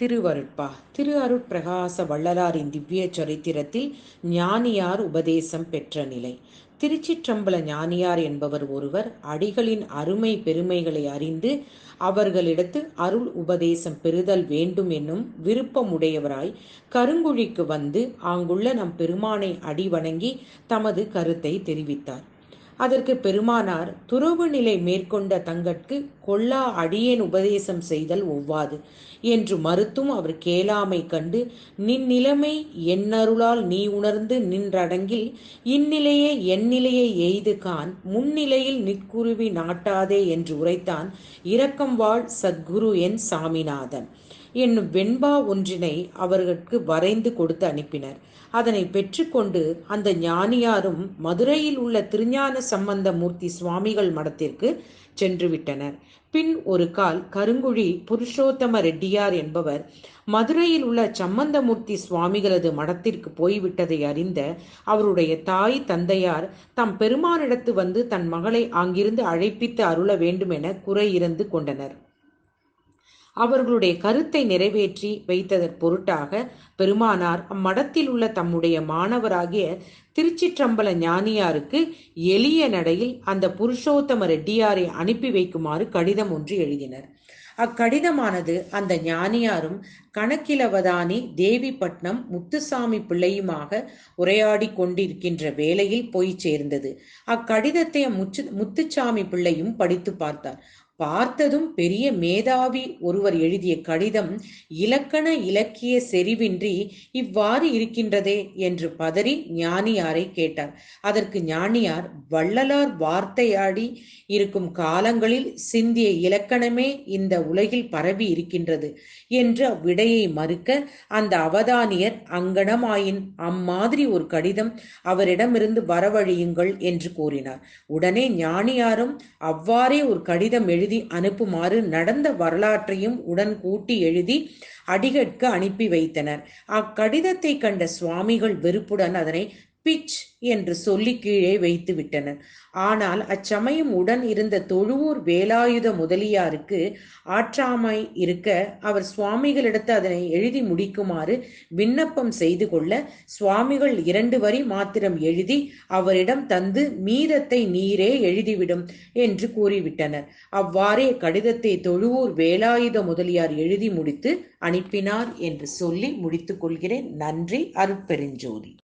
திருவருட்பா. திரு அருட்பிரகாச வள்ளலாரின் திவ்ய சரித்திரத்தில் ஞானியார் உபதேசம் பெற்ற நிலை. திருச்சிற்றம்பல ஞானியார் என்பவர் ஒருவர் அடிகளின் அருமை பெருமைகளை அறிந்து அவர்களிடத்து அருள் உபதேசம் பெறுதல் வேண்டும் என்னும் விருப்பமுடையவராய் கருங்குழிக்கு வந்து அங்குள்ள நம் பெருமானை அடி வணங்கி தமது கருத்தை தெரிவித்தார். அதற்கு பெருமானார் துறவு நிலை மேற்கொண்ட தங்கட்கு கொல்லா அடியேன் உபதேசம் செய்தல் ஒவ்வாது என்று மறுத்தும் அவர் கேளாமை கண்டு நின்னிலைமை என்னருளால் நீ உணர்ந்து நின்றடங்கில் இந்நிலையே எந்நிலையை எய்து கான் முன்னிலையில் நிற்குருவி நாட்டாதே என்று உரைத்தான் இரக்கம் வாழ் சத்குரு என் சாமிநாதன். என்னும் வெண்பா ஒன்றினை அவர்களுக்கு வரைந்து கொடுத்து அனுப்பினர். அதனை பெற்றுக்கொண்டு அந்த ஞானியாரும் மதுரையில் உள்ள திருஞான சம்பந்த மூர்த்தி சுவாமிகள் மடத்திற்கு சென்று விட்டனர். பின் ஒரு கால் கருங்குழி புருஷோத்தம ரெட்டியார் என்பவர் மதுரையில் உள்ள சம்பந்தமூர்த்தி சுவாமிகளது மடத்திற்கு போய்விட்டதை அறிந்த அவருடைய தாய் தந்தையார் தம் பெருமானிடத்து வந்து தன் மகளை அங்கிருந்து அழைப்பித்து அருள வேண்டும் என குறை இருந்து கொண்டனர். அவர்களுடைய கருத்தை நிறைவேற்றி வைத்ததற் பொருட்டாக பெருமானார் அம்மடத்தில் உள்ள தம்முடைய மாணவராகிய திருச்சிற்றம்பல ஞானியாருக்கு எளிய நடையில் அந்த புருஷோத்தம ரெட்டியாரை அனுப்பி வைக்குமாறு கடிதம் ஒன்று எழுதினர். அக்கடிதமானது அந்த ஞானியாரும் கணக்கிலவதானி தேவிப்பட்டினம் முத்துசாமி பிள்ளையுமாக உரையாடி கொண்டிருக்கின்ற வேளையில் போய் சேர்ந்தது. அக்கடிதத்தை முச்சு முத்துச்சாமி பிள்ளையும் படித்து பார்த்தார். பார்த்ததும் பெரிய மேதாவி ஒருவர் எழுதிய கடிதம் இலக்கண இலக்கிய செறிவின்றி இவ்வாறு இருக்கின்றதே என்று பதறி ஞானியாரை கேட்டார். அதற்கு ஞானியார் வள்ளலார் வார்த்தையாடி இருக்கும் காலங்களில் சிந்திய இலக்கணமே இந்த உலகில் பரவி இருக்கின்றது என்று அவ்விடையை மறுக்க அந்த அவதானியர் அங்கனமாயின் அம்மாதிரி ஒரு கடிதம் அவரிடமிருந்து வரவழியுங்கள் என்று கூறினார். உடனே ஞானியாரும் அவ்வாறே ஒரு கடிதம் எழுதி எழுதி அனுப்புமாறு நடந்த வரலாற்றையும் உடன் கூட்டி எழுதி அடிகட்கு அனுப்பி வைத்தனர். அக்கடிதத்தை கண்ட சுவாமிகள் வெறுப்புடன் அதனை பிச் என்று சொல்லி கீழே வைத்து விட்டனர். ஆனால் அச்சமயம் உடன் இருந்த தொழுவூர் வேலாயுத முதலியாருக்கு ஆற்றாமை இருக்க அவர் சுவாமிகளிடத்து அதனை எழுதி முடிக்குமாறு விண்ணப்பம் செய்து கொள்ள சுவாமிகள் இரண்டு வரி மாத்திரம் எழுதி அவரிடம் தந்து மீதத்தை நீரே எழுதிவிடும் என்று கூறிவிட்டனர். அவ்வாறே கடிதத்தை தொழுவூர் வேலாயுத முதலியார் எழுதி முடித்து அனுப்பினார் என்று சொல்லி முடித்துக் கொள்கிறேன். நன்றி அருட்பெருஞ்சோதி.